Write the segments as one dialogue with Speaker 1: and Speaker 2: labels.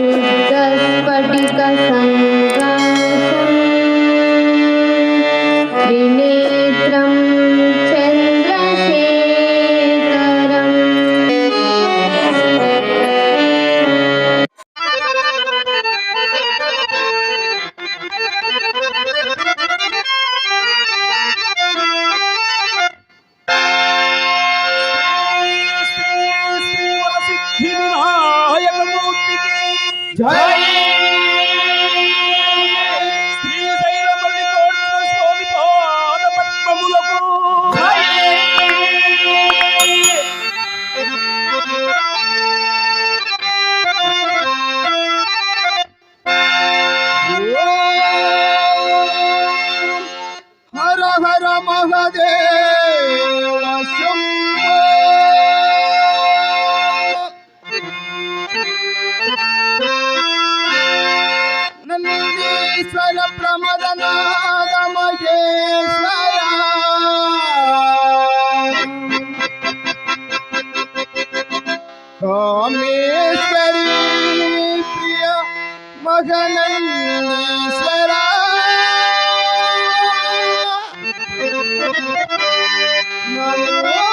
Speaker 1: शुद्ध का জয় Mama.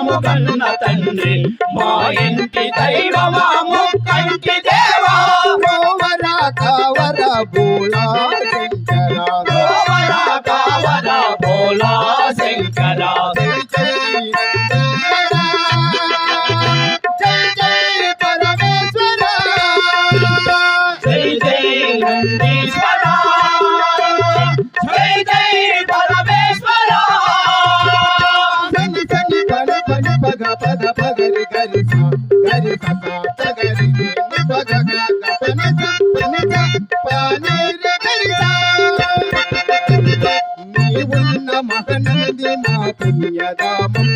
Speaker 1: దైవము
Speaker 2: కన్న తండ్రి. మా ఇంటి దైవమా ముక్కంటి దేవా.
Speaker 1: వర కవరబు నా
Speaker 2: పుణ్యదామం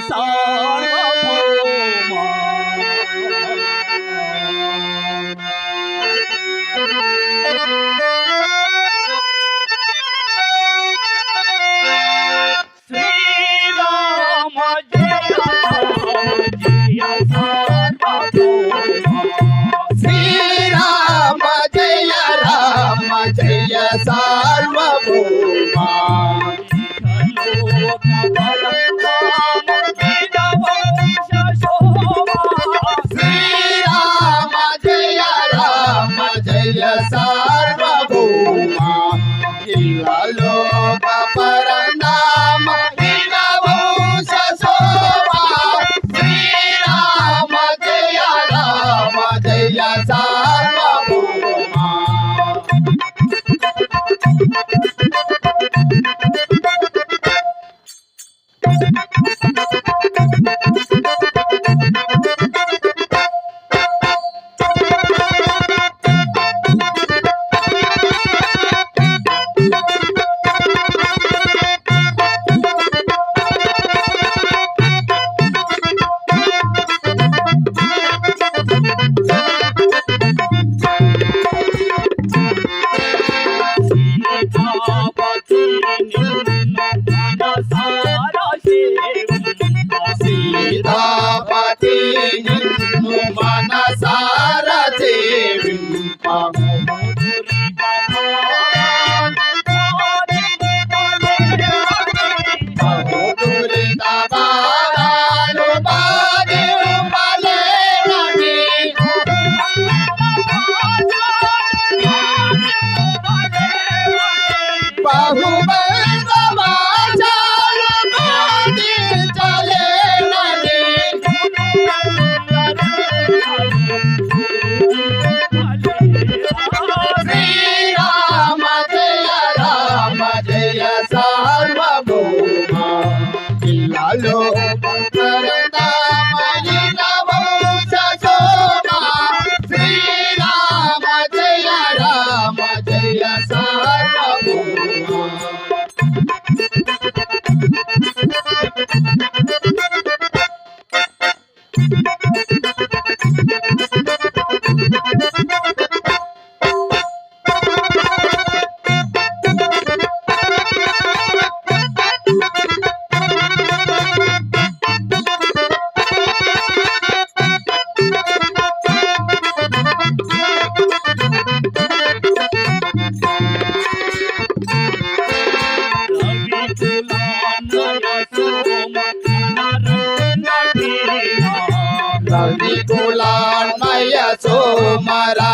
Speaker 2: జయ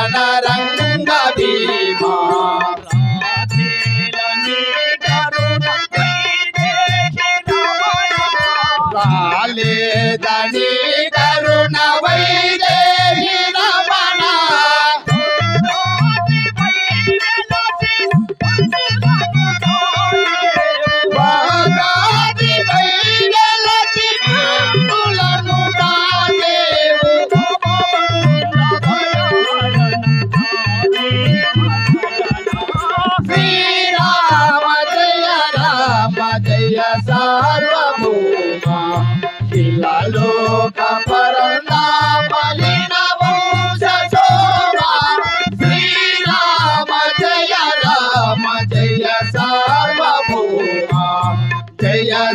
Speaker 1: సోమరణ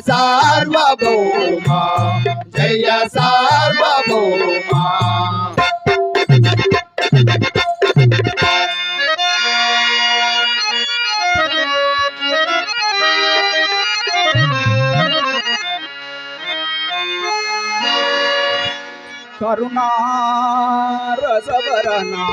Speaker 1: సార్వభౌమ జయ సార్వభౌమ.
Speaker 3: కరుణా రసవరనా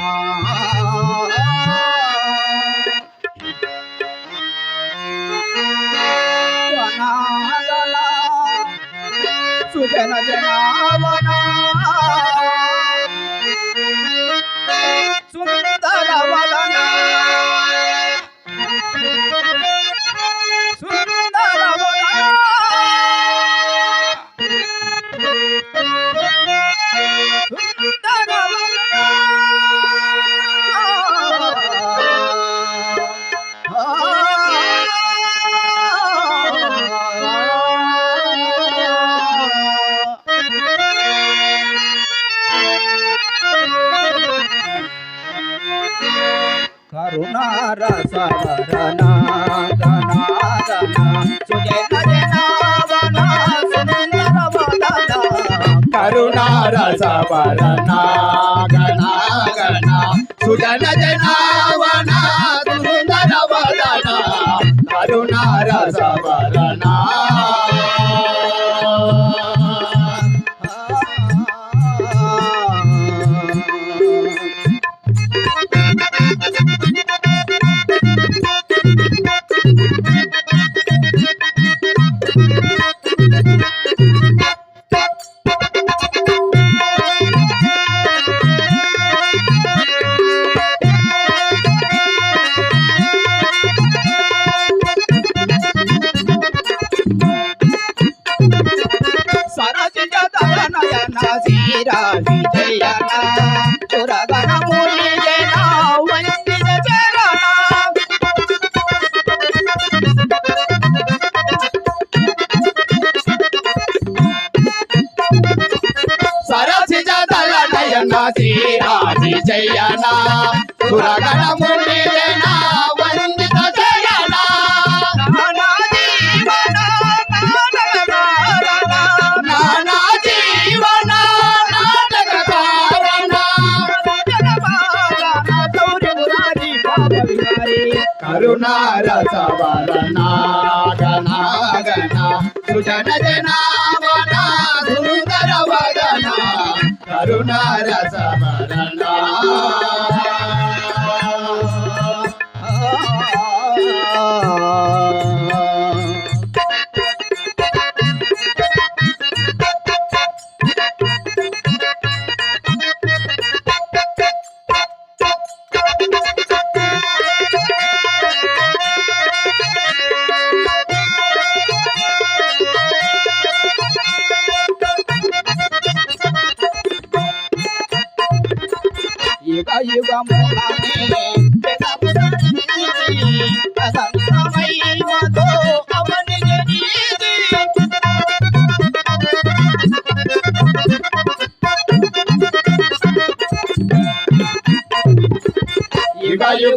Speaker 3: సుజన జనావనా?
Speaker 1: కరుణారస వరణ గణ గణ సుజన జనా శ్రీరాజి జయన సురగణ ముడి జన వందిత జయన
Speaker 3: నానా జీవన నానగమారణ
Speaker 1: నానా జీవన నాటక కారణ
Speaker 3: జనమారణ సౌర్య మురారి పాప విహారీ
Speaker 1: కరుణారస వరణ గణ గణ సుజన జనావన కరుణారస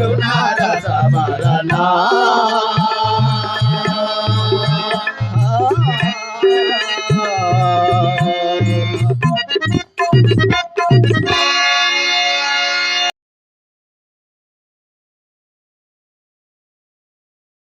Speaker 1: కరుణార సమరణ